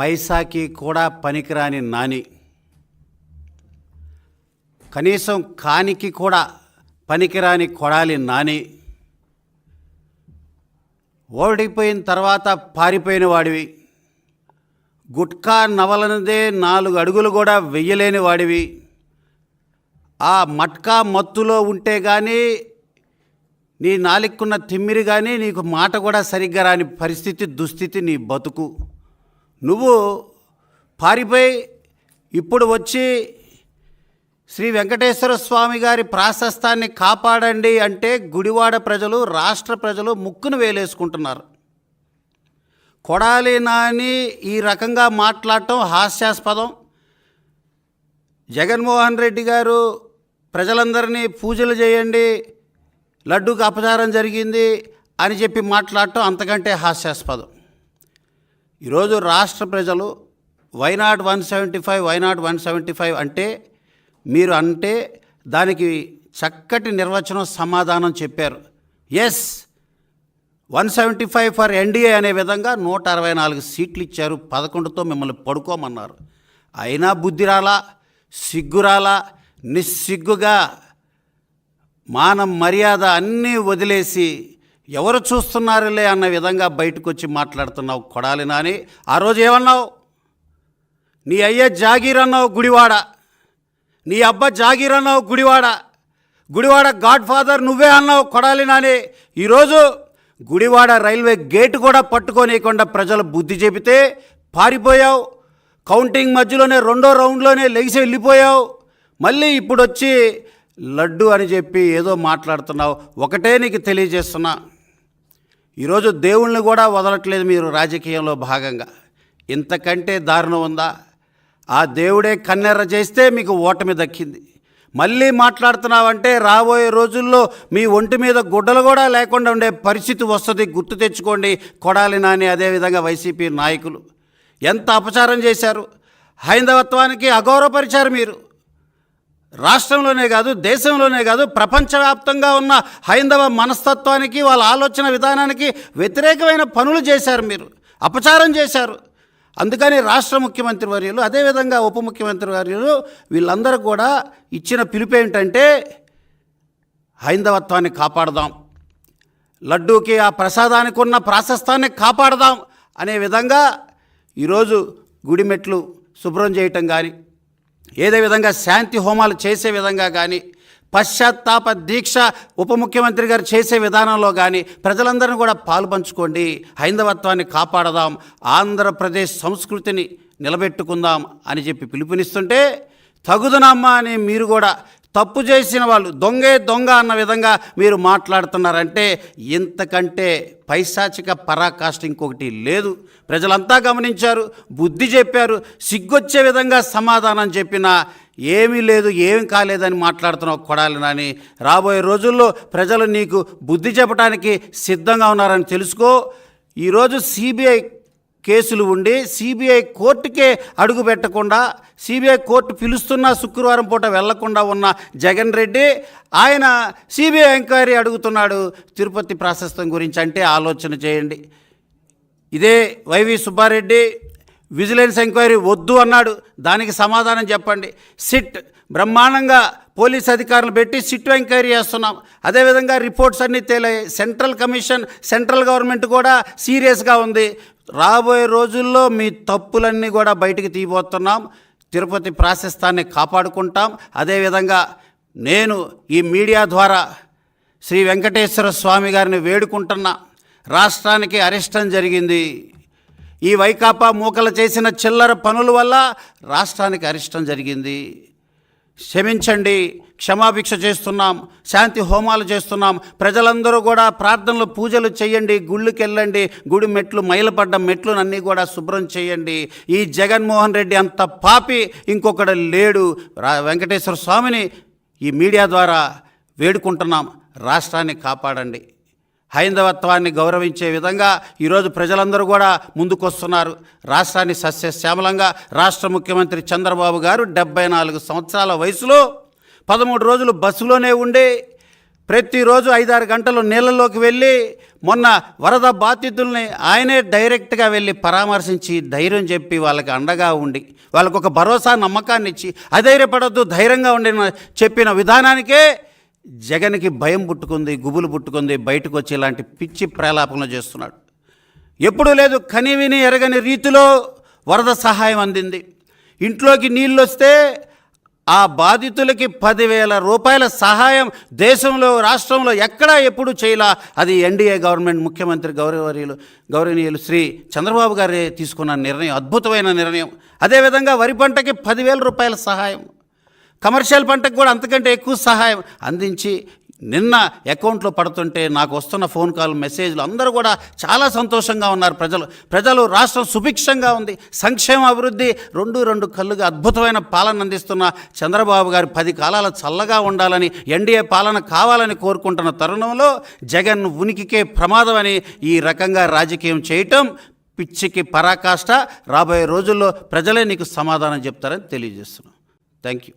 పైసాకి కూడా పనికిరాని నాని. కనీసం కానికి కూడా పనికిరాని కొడాలి నాని. ఓడిపోయిన తర్వాత పారిపోయిన వాడివి. గుట్కా నవలనదే నాలుగు అడుగులు కూడా వెయ్యలేని వాడివి. ఆ మట్కా మత్తులో ఉంటే కానీ నీ నాలిక్కున్న తిమ్మిరి కానీ నీకు మాట కూడా సరిగ్గా రాని పరిస్థితి దుస్థితి నీ బతుకు. నువ్వు పారిపోయి ఇప్పుడు వచ్చి శ్రీ వెంకటేశ్వర స్వామి గారి ప్రాశస్తాన్ని కాపాడండి అంటే గుడివాడ ప్రజలు రాష్ట్ర ప్రజలు ముక్కును వేలేసుకుంటున్నారు. కొడాలి నాని ఈ రకంగా మాట్లాడటం హాస్యాస్పదం. జగన్మోహన్ రెడ్డి గారు ప్రజలందరినీ పూజలు చేయండి లడ్డూకి అపచారం జరిగింది అని చెప్పి మాట్లాడటం అంతకంటే హాస్యాస్పదం. ఈరోజు రాష్ట్ర ప్రజలు why not one seventy five why not one seventy five అంటే మీరు అంటే దానికి చక్కటి నిర్వచనం సమాధానం చెప్పారు. Yes one seventy five for NDA అనే విధంగా నూట అరవై నాలుగు సీట్లు ఇచ్చారు. పదకొండుతో మిమ్మల్ని పడుకోమన్నారు. అయినా బుద్ధిరాలా సిగ్గురాలా నిస్సిగ్గుగా మానం మర్యాద అన్నీ వదిలేసి ఎవరు చూస్తున్నారులే అన్న విధంగా బయటకు వచ్చి మాట్లాడుతున్నావు కొడాలి నాని. ఆ రోజు ఏమన్నావు? నీ అయ్య జాగీర్ అన్నావు గుడివాడ. నీ అబ్బ జాగీర్ అన్నావు గుడివాడ. గుడివాడ గాడ్ ఫాదర్ నువ్వే అన్నావు కొడాలి నాని. ఈరోజు గుడివాడ రైల్వే గేటు కూడా పట్టుకోనీయకుండా ప్రజలు బుద్ధి చెబితే పారిపోయావు. కౌంటింగ్ మధ్యలోనే రెండో రౌండ్లోనే లెగిసి వెళ్ళిపోయావు. మళ్ళీ ఇప్పుడు వచ్చి లడ్డు అని చెప్పి ఏదో మాట్లాడుతున్నావు. ఒకటే నీకు తెలియజేస్తున్నా. ఈరోజు దేవుళ్ళని కూడా వదలట్లేదు మీరు రాజకీయంలో భాగంగా. ఇంతకంటే దారుణం ఉందా? ఆ దేవుడే కన్నెర్ర చేస్తే మీకు ఓటమి దక్కింది. మళ్ళీ మాట్లాడుతున్నావంటే రాబోయే రోజుల్లో మీ ఒంటి మీద గుడ్డలు కూడా లేకుండా ఉండే పరిస్థితి వస్తుంది. గుర్తు తెచ్చుకోండి. కొడాలి నాని అదేవిధంగా వైసీపీ నాయకులు. ఎంత అపచారం చేశారు? హైందవత్వానికి అగౌరవపరిచారు మీరు. రాష్ట్రంలోనే కాదు దేశంలోనే కాదు ప్రపంచవ్యాప్తంగా ఉన్న హైందవ మనస్తత్వానికి వాళ్ళ ఆలోచన విధానానికి వ్యతిరేకమైన పనులు చేశారు మీరు అపచారం చేశారు. అందుకని రాష్ట్ర ముఖ్యమంత్రి వర్యులు అదేవిధంగా ఉప ముఖ్యమంత్రి వర్యులు వీళ్ళందరూ కూడా ఇచ్చిన పిలుపు ఏంటంటే హైందవత్వాన్ని కాపాడదాం. లడ్డూకి ఆ ప్రసాదానికి ఉన్న ప్రాశస్తాన్ని కాపాడదాం అనే విధంగా ఈరోజు గుడి మెట్లు శుభ్రం చేయటం కానీ ఏదే విధంగా శాంతి హోమాలు చేసే విధంగా కానీ పశ్చాత్తాప దీక్ష ఉప ముఖ్యమంత్రి గారు చేసే విధానంలో కానీ ప్రజలందరినీ కూడా పాల్పంచుకోండి. హైందవత్వాన్ని కాపాడదాం. ఆంధ్రప్రదేశ్ సంస్కృతిని నిలబెట్టుకుందాం అని చెప్పి పిలుపునిస్తుంటే తగుదనమ్మా అని మీరు కూడా తప్పు చేసిన వాళ్ళు దొంగే దొంగ అన్న విధంగా మీరు మాట్లాడుతున్నారంటే ఇంతకంటే పైశాచిక పరాకాష్ట ఇంకొకటి లేదు. ప్రజలంతా గమనించారు బుద్ధి చెప్పారు సిగ్గొచ్చే విధంగా సమాధానం చెప్పినా ఏమీ లేదు ఏం కాలేదని మాట్లాడుతున్నావు కొడాలినని రాబోయే రోజుల్లో ప్రజలు నీకు బుద్ధి చెప్పడానికి సిద్ధంగా ఉన్నారని తెలుసుకో. ఈరోజు సిబిఐ కేసులు ఉండి సిబిఐ కోర్టుకే అడుగు పెట్టకుండా సిబిఐ కోర్టు పిలుస్తున్న శుక్రవారం పూట వెళ్ళకుండా ఉన్న జగన్ రెడ్డి ఆయన సిబిఐ ఎంక్వైరీ అడుగుతున్నాడు తిరుపతి ప్రాశస్తం గురించి అంటే ఆలోచన చేయండి. ఇదే వైవి సుబ్బారెడ్డి విజిలెన్స్ ఎంక్వైరీ వద్దు అన్నాడు. దానికి సమాధానం చెప్పండి. సిట్ బ్రహ్మాండంగా పోలీస్ అధికారులు పెట్టి సిట్ ఎంక్వైరీ చేస్తున్నాం. అదేవిధంగా రిపోర్ట్స్ అన్నీ తేలాయి సెంట్రల్ కమిషన్ సెంట్రల్ గవర్నమెంట్ కూడా సీరియస్గా ఉంది. రాబోయే రోజుల్లో మీ తప్పులన్నీ కూడా బయటికి తీయబోతున్నాం. తిరుపతి ప్రాశస్తాన్ని కాపాడుకుంటాం. అదేవిధంగా నేను ఈ మీడియా ద్వారా శ్రీ వెంకటేశ్వర స్వామి గారిని వేడుకుంటున్నా రాష్ట్రానికి అరిష్టం జరిగింది. ఈ వైకాపా మూకలు చేసిన చిల్లర పనుల వల్ల రాష్ట్రానికి అరిష్టం జరిగింది. క్షమించండి క్షమాభిక్ష చేస్తున్నాం శాంతి హోమాలు చేస్తున్నాం. ప్రజలందరూ కూడా ప్రార్థనలు పూజలు చేయండి గుళ్ళకి వెళ్ళండి గుడి మెట్లు మైలపడ్డ మెట్లు అన్నీ కూడా శుభ్రం చేయండి. ఈ జగన్మోహన్ రెడ్డి అంత పాపి ఇంకొకడు లేడు. రా వెంకటేశ్వర స్వామిని ఈ మీడియా ద్వారా వేడుకుంటున్నాం. రాష్ట్రాన్ని కాపాడండి. హైందవత్వాన్ని గౌరవించే విధంగా ఈరోజు ప్రజలందరూ కూడా ముందుకొస్తున్నారు. రాష్ట్రాన్ని సస్యశ్యామలంగా రాష్ట్ర ముఖ్యమంత్రి చంద్రబాబు గారు డెబ్బై నాలుగు సంవత్సరాల వయసులో పదమూడు రోజులు బస్సులోనే ఉండి ప్రతిరోజు ఐదారు గంటలు నీళ్ళలోకి వెళ్ళి మొన్న వరద బాధితుల్ని ఆయనే డైరెక్ట్గా వెళ్ళి పరామర్శించి ధైర్యం చెప్పి వాళ్ళకి అండగా ఉండి వాళ్ళకు ఒక భరోసా నమ్మకాన్ని ఇచ్చి అధైర్యపడద్దు ధైర్యంగా ఉండి చెప్పిన విధానానికే జగన్కి భయం పుట్టుకుంది గుబులు పుట్టుకుంది బయటకు వచ్చి ఇలాంటి పిచ్చి ప్రేలాపనలు చేస్తున్నాడు. ఎప్పుడూ లేదు కనివిని ఎరగని రీతిలో వరద సహాయం అందింది. ఇంట్లోకి నీళ్ళు వస్తే ఆ బాధితులకి పదివేల రూపాయల సహాయం దేశంలో రాష్ట్రంలో ఎక్కడా ఎప్పుడు చేయలా. అది ఎన్డీఏ గవర్నమెంట్ ముఖ్యమంత్రి గౌరవనీయులు గౌరవనీయులు శ్రీ చంద్రబాబు గారే తీసుకున్న నిర్ణయం అద్భుతమైన నిర్ణయం. అదేవిధంగా వరి పంటకి పదివేల రూపాయల సహాయం. కమర్షియల్ పంటకు కూడా అంతకంటే ఎక్కువ సహాయం అందించి నిన్న అకౌంట్లో పడుతుంటే నాకు వస్తున్న ఫోన్ కాల్ మెసేజ్లు అందరూ కూడా చాలా సంతోషంగా ఉన్నారు ప్రజలు. ప్రజలు రాష్ట్రం సుభిక్షంగా ఉంది. సంక్షేమ అభివృద్ధి రెండు రెండు కళ్ళుగా అద్భుతమైన పాలన అందిస్తున్న చంద్రబాబు గారు పది కాలాల చల్లగా ఉండాలని ఎన్డీఏ పాలన కావాలని కోరుకుంటున్న తరుణంలో జగన్ ఉనికికే ప్రమాదమని ఈ రకంగా రాజకీయం చేయటం పిచ్చికి పరాకాష్ట. రాబోయే రోజుల్లో ప్రజలే నీకు సమాధానం చెప్తారని తెలియజేస్తున్నాను థ్యాంక్ యూ